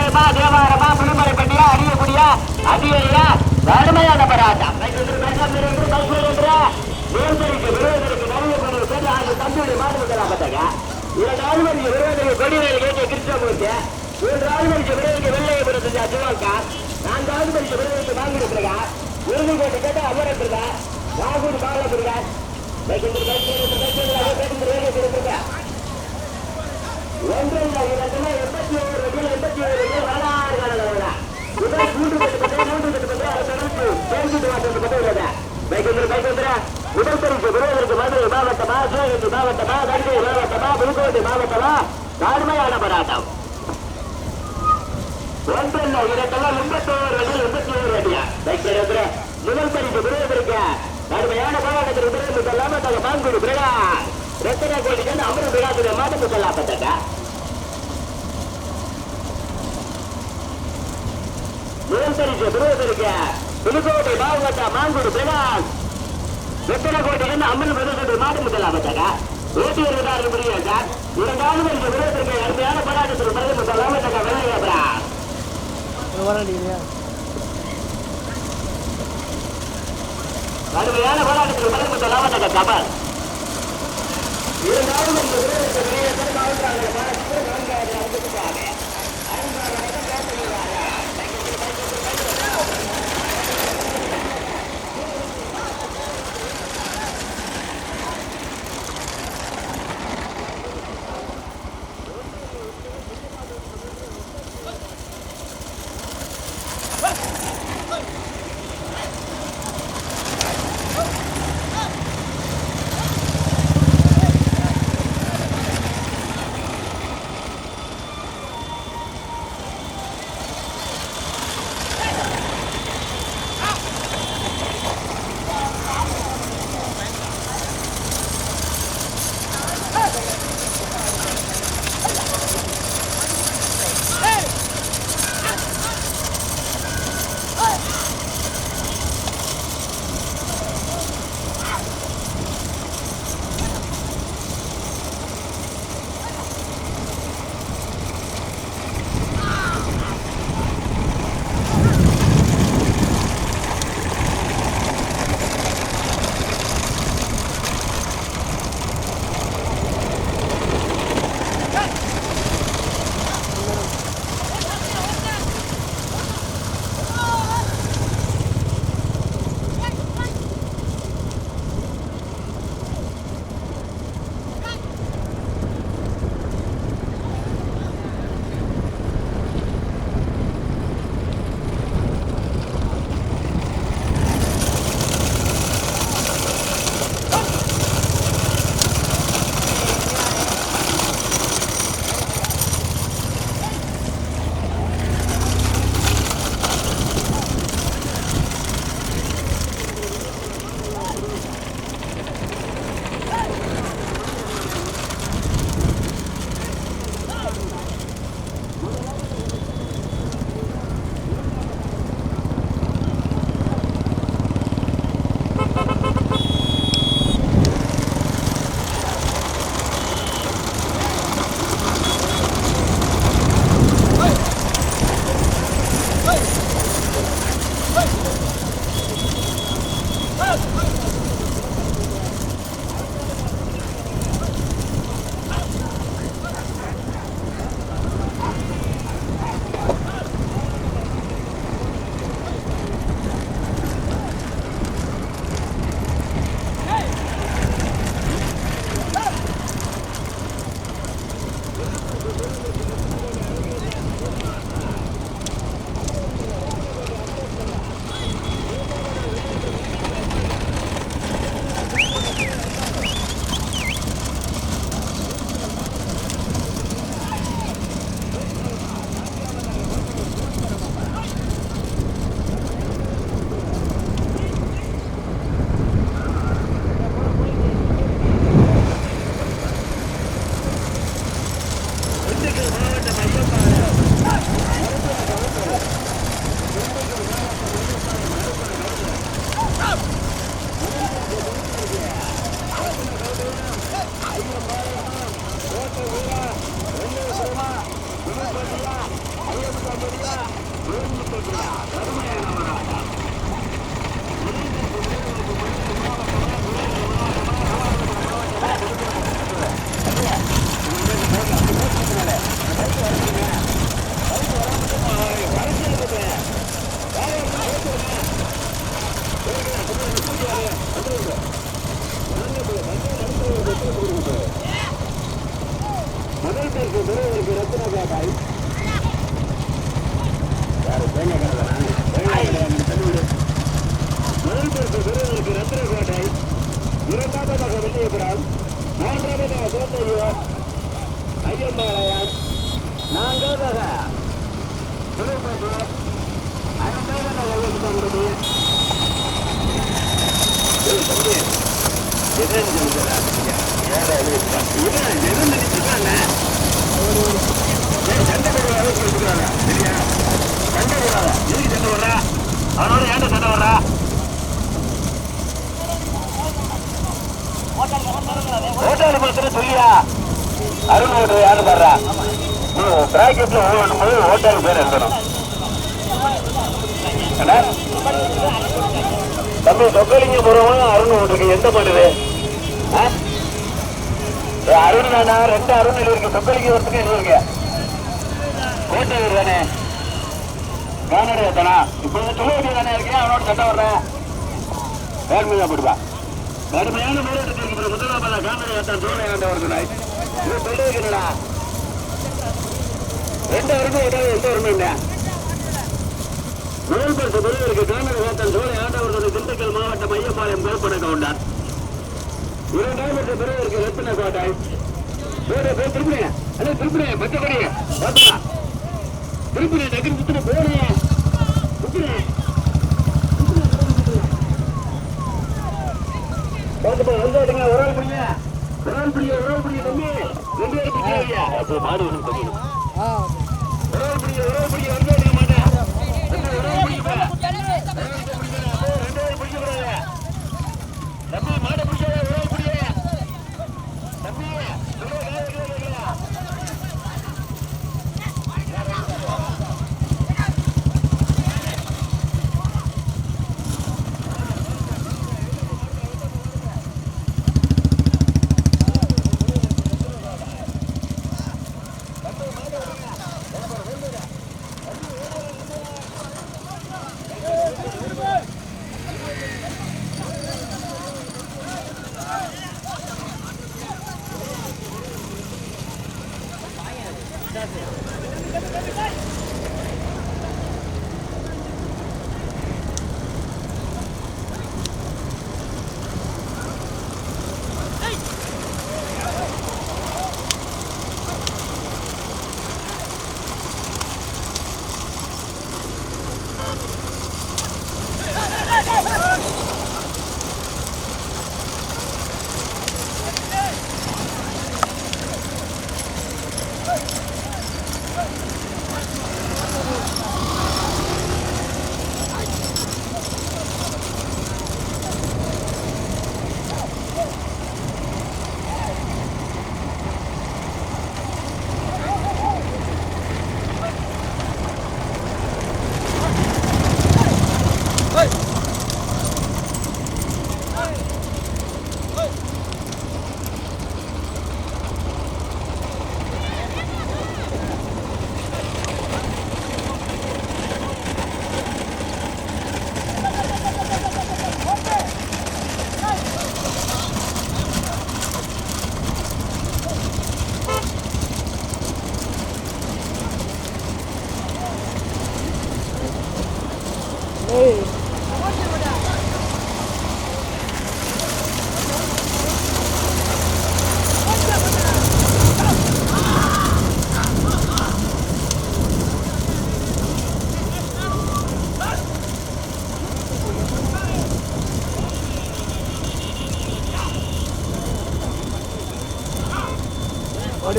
பாரியா ஐயம்பாறையமா தேவாரமா புலிமலைப்பட்டியா அரியக்குடியா அதிகரியா கடுமையான பராட்டம் வேந்தருக்கு விரோதருக்கு நிறைய பேர் சொல்லி அந்த தம்பியுடைய மாநிலத்தில் இரண்டு ஆளுமதி விரோதருக்கு கொடிவேல் கேட்க கிருஷ்ணமூர்த்தி மூன்று ஆளுமதிக்கு விரோதருக்கு வெள்ளையபுரத்து சிவாக்கா நான்கு ஆளுமதிக்கு விரோதருக்கு வாங்கிருக்கிறா விருது கேட்டு கேட்ட அமரப்பிரதா ராகுல் பாலபிரதா ஒன்றில் இரண்டுல எண்பத்தி ஏழு வண்டியில் எண்பத்தி ஏழு வண்டியில் வரலாறு காணலாம் முதல் மூன்று பத்து பத்து மூன்று பத்து பத்து அதை தொடர்ந்து பேருந்து வாசல் பத்து உள்ளது பைக் வந்து பைக் வந்துடா முதல் பரிசு விருதுக்கு மதுரை மாவட்டமா சிவகங்கை மாவட்டமா தஞ்சை மாவட்டமா புதுக்கோட்டை மாவட்டமா கடுமையான போராட்டம். ஒன்றில் இரண்டெல்லாம் எண்பத்தோரு எண்பத்தி ஏழு பைக் முதல் பரிசு விருதுக்கு கடுமையான போராட்டத்தில் விருது சொல்லாம தங்க பாங்குடி ரத்தன விழாத்துடைய மாதத்து மேல்பரிசு விருதுக்கு புதுக்கோட்டை மாவட்ட மாங்குடி பிரகாஷ் ரத்தன கோட்டைக்கு அம்மன் விருதுடைய மாதத்து சொல்லாப்பட்டாங்க ஓட்டி வருவதாக புரியாங்க இரண்டாவது பரிசு விருதுக்கு அருமையான போராட்டத்தில் பிறகு சொல்லாமட்டாங்க வெள்ளையா கடுமையான போராட்டத்தில் பிறகு சொல்லாமட்டாங்க கமல் இருந்தாலும் இந்த விரோதத்தை வெளியே தர ஹோட்டல் பஸ்ல சொல்லியா? அருண் ஹோட்டல் யாரும் பாடுறா? பிராக்கெட்ல ஓடும் போது ஹோட்டல் பேர் எழுதணும் தம்பி சொக்கலிங்க போறவங்க அருண் ஹோட்டலுக்கு எந்த பண்ணுது அருண் வேணா ரெண்டு அருண் இருக்கு சொக்கலிங்க வரத்துக்கு என்ன இருக்கு கோட்டையூர் தானே கானடி எத்தனா இப்போ சொல்ல வேண்டியது தானே இருக்கேன் அவனோட சட்டை வர்றேன் வேணுமே போடுவா கடுமையான போராட்டத்தில் இருக்கிற முதலாவதா காமெடி ஆட்டம் சோழ இது சொல்லிருக்கிறா ரெண்டு அருமை விட எந்த அருமை இல்ல முதல் பரிசு பெரியவருக்கு காமெடி ஆட்டம் சோழ ஆண்டவர் திண்டுக்கல் மாவட்டம் ஐயப்பாளையம் கருப்பண கவுண்டார். இரண்டாம் பரிசு பெரியவருக்கு ரத்தின கோட்டை. திருப்பினே அண்ணே திருப்பினே மற்றபடி. திருப்பினே டக்குனு சுத்தின. போனே வந்தாடுங்க ஒரு ஆள் பிடிங்க. ஒரு ஆள் பிடிங்க ஒரு ஆள் பிடிங்க தம்பி. ரெண்டு அப்போ மாடு you know.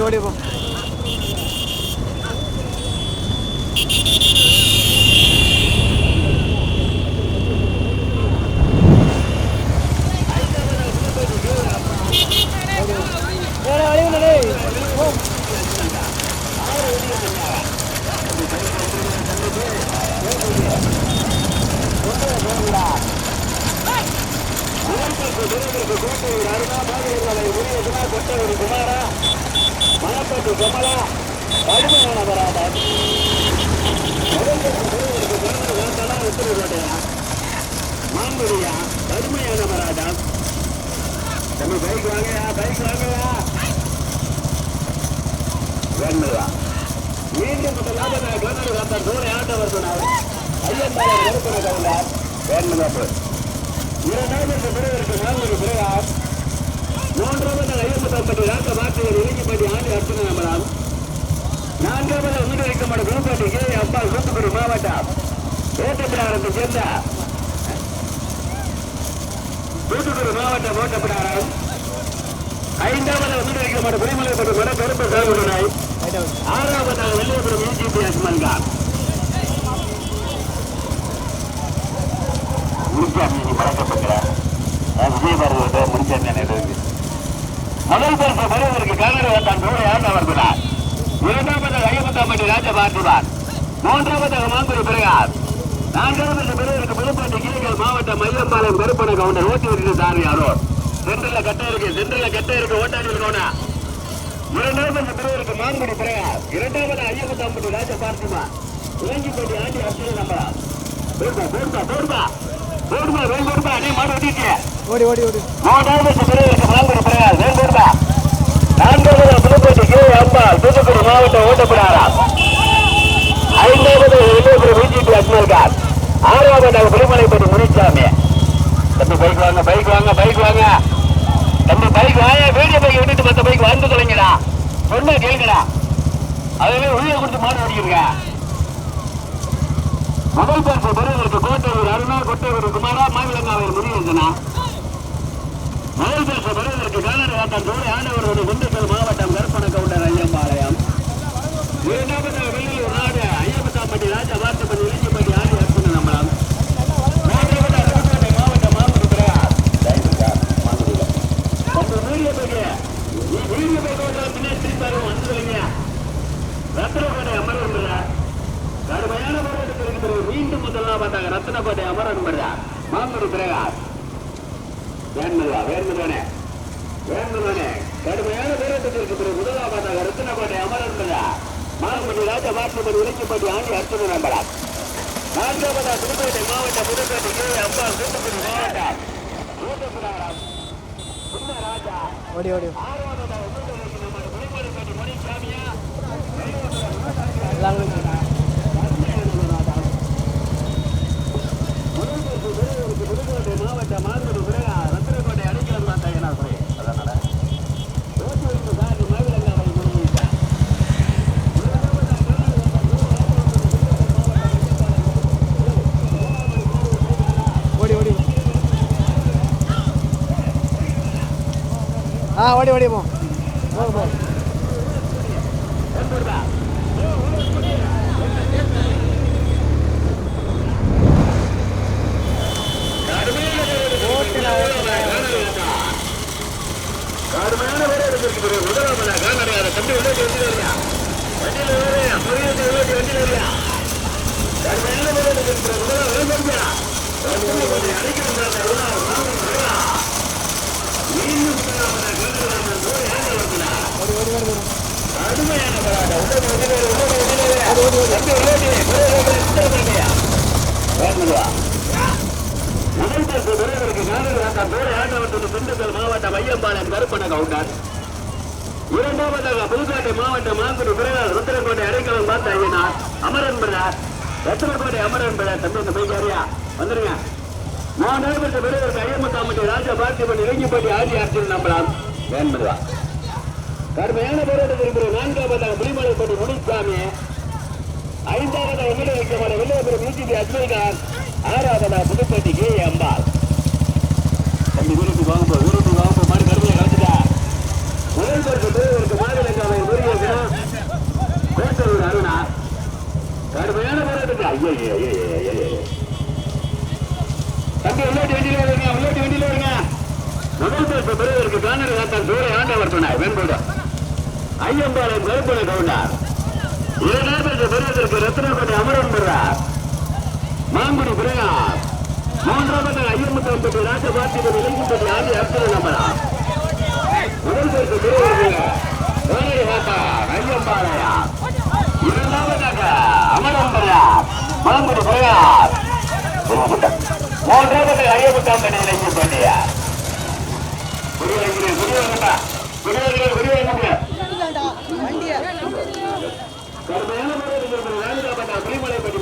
ஓடி ஓடி போ ஏடா, வழி விடு டேய். போ. மணப்பட்டு கமலா கடுமையான போராட்டம் மாம்படியா கடுமையான போராட்டம் தம்பி பைக் வாங்கயா பைக் வாங்கயா வேண்மையா மீண்டும் முதலாவது கவர்னர் வந்த நூறு ஆட்டவர் சொன்னார் ஐயம்பாளைய நெருப்பன கவுண்டார் வேண்மையாப்பு இரண்டாவது பிறகு நான்கு பிறகு மூன்றாவது ஐயம்பத்தம்பட்டி ராக்க மாற்றுகள் இறங்கிப்பட்டி ஆண்டு அர்ச்சனை நம்பலாம்? நான்காவது வீடு வைக்கப்பட்ட குருப்பட்டி கே. அம்பாள் தூத்துக்குடி மாவட்டம். ஓட்டப்பிடாரத்தை சேர்ந்த தூத்துக்குடி மாவட்டம் ஓட்டப்பிடாரம். ஐந்தாவது வீடு வைக்கப்பட்ட குடிமலைப்பட்டு மட கருப்பு சாகுனாய் ரைட் அவுட் ஆறாவதாக வெள்ளையபுரம் யூஜிபி மறக்கப்பட்ட விஜயபாரதி முடிச்சாமி முதல் பரிசு பெறுவதற்கு கர்நாடக தன் தோழி ஆண்டவர்கிறார் இரண்டாவதாக ஐம்பத்தாம்பட்டி ராஜபார்த்திவார் மூன்றாவதாக மாங்குடி பிறகார் நான்காவது பெறுவதற்கு புதுப்பட்டி கிளிகள் மாவட்டம் மையம்பாளையம் கருப்பண கவுண்டர் ஓட்டி வருகிற சாரியாரோ சென்ட்ரல்ல கட்ட இருக்கு சென்ட்ரல்ல கட்ட இருக்கு ஓட்டாடி இருக்கோனா இரண்டாவது பெறுவதற்கு மாங்குடி பிறகார் இரண்டாவது ஐம்பத்தாம்பட்டி ராஜபார்த்திமா இளங்கிப்பட்டி ஆண்டி அர்ச்சனை நம்பரா போடுமா போடுமா போடுமா? போடுமா வேல் போடுமா? நீ மாடு ஓடி ஓடி ஓடி. மூன்றாவது பிறகு மாங்குடி பிறகு வேண்டூர்பா நான்காவது புதுக்கோட்டை கே. அம்பாள் தூத்துக்குடி மாவட்டம் ஓட்டப்படாரா? ஐந்தாவது வில்லியபுரம் பிஜேபி தம்பி பைக் வாங்க பைக் வாங்க பைக் வாங்க. தம்பி பைக் வாங்க. வீடியோ பைக் விட்டுட்டு மற்ற பைக் வந்து தொலைங்கடா. சொன்னா கேளுங்கடா. அதுவே உள்ள கொடுத்து மாடு ஓடிக்கிறீங்க முதல் பரிசு பெறுவதற்கு கோட்டையூர் அருணா கொட்டையூர் குமாரா மாவிலங்காவையில் முருகேசனா. முதல் பரிசு காலடி ஆட்டம் தோழி ஆண்டவரோடு திண்டுக்கல் மாவட்டம் கற்பன ஐயம்பாளையம். இரண்டாவது வெள்ளியூர் நாடு ஐயப்பத்தாம்பட்டி ராஜா வார்த்தைப்பட்டி இலக்கியப்பட்டி ஆடி அர்ச்சனை நம்பலாம். மாவட்டம் கடுமையான போராட்டத்தில் மீண்டும் முதல்ல பார்த்தாங்க ரத்னக்கோட்டை அமரன் பண்ணுறா மாமரு பிரகாஷ் வேண்மதுவா வேண்மதுவனே வேண்மதுவனே கடுமையான போராட்டத்திற்கு பிறகு முதலாம் பார்த்தாங்க ரத்னக்கோட்டை அமரன் மாங்குடி ராஜா வாசப்படி உரைக்கப்படி ஆண்டி அர்ச்சனை நம்பலாம் நான்காவதா புதுக்கோட்டை மாவட்டம் புதுக்கோட்டை கே. அப்பா தூத்துக்குடி மாவட்டம் ஓடி ஓடி. எல்லாரும் புதுக்கோட்டை மாவட்டம் மாங்குடி பிறகு ரத்தினக்கோட்டை அடைக்கலம் தான் தயாரா சொல்லி அதனால ரோட்டு வரைக்கும் சார் மாவிலங்காவை முடிஞ்சுட்டேன் ஓடி ஓடி ஆ ஓடி ஓடி போ போ போ கடுமையான வேலை இருக்கு முதலாமல காணறியாத தம்பி உள்ளே வந்துடுறியா வண்டியில் வேறையா புரியுது உள்ளே வந்துடுறியா கடுமையான வேலை இருக்கு முதல்ல வேலை செஞ்சா கொஞ்சம் அடிக்கிறது மீண்டும் கடுமையான போராட்டம் உள்ளே வந்துடுற உள்ளே மாவட்டம் ஐயம்பாளையம் கருப்பண கவுண்டர் இரண்டாவதாக புதுக்கோட்டை மாவட்டம் மாங்குடி அடைக்கலம் பார்த்த ஐயனார் அமரன் பிள்ளார் ரத்தினக்கோட்டை அமரன் பிள்ளார் பைக்காரியா வந்துருங்க மூன்றாவது பரிசு பெறுவதற்கு ஐயம்பத்தாம்பட்டி ராஜா பார்த்திபன் இறங்கிப்பட்டி ஆதி ஆட்சியில் நம்பலாம் வேண்பதுவா கடுமையான போராட்டத்திற்கு நான்காவதாக புலிமலைப்பட்டி முனிசாமி ஐந்தாவது எம்எல்ஏ வைக்கப்பட வெள்ளையபுரம் யூடிபி அஜ்மல்கான் ஆறாவதா புதுப்பட்டி கே அம்பாள். தம்பி வீரத்து வாங்க வீரத்து வாங்க மாதிரி கடுமையை கலந்துட்டா. முதல் பரிசு பெறுவதற்கு மாநிலங்காவை முருகேசனா கோட்டலூர் அருணா. கடுமையான போராட்டத்தில் ஐயோ ஐயோ ஐயோ ஐயோ தம்பி உள்ளாட்டி வண்டியில் வருங்க உள்ளாட்டி வண்டியில் வருங்க. முதல் பரிசு பெறுவதற்கு காணொலி காத்தான் சூரிய ஆண்டவர் சொன்னார் வெண்போடு ஐயம்பாளையம் கருப்பண கவுண்டார். இரண்டாவது பெறுவதற்கு ரத்னக்கோட்டை அமரன் பெறார். மாங்குடி பிரகார் மூன்றாவது ஐயம்பத்தி ஒன்பது ராஜபாத்திபதி இலங்கிப்பட்டி ஆதி அர்ச்சனை நம்பரா முதல் பேருக்கு பெறுவதற்கு வேலை காத்தார் ஐயம்பாளையா இரண்டாவதாக அமரன் பெறார். மாங்குடி பிரகார் மூன்றாவது ஐயம்பத்தாம்பட்டி இலங்கிப்பட்டியா குடியிருக்கிறேன்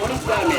முடிச்சாங்க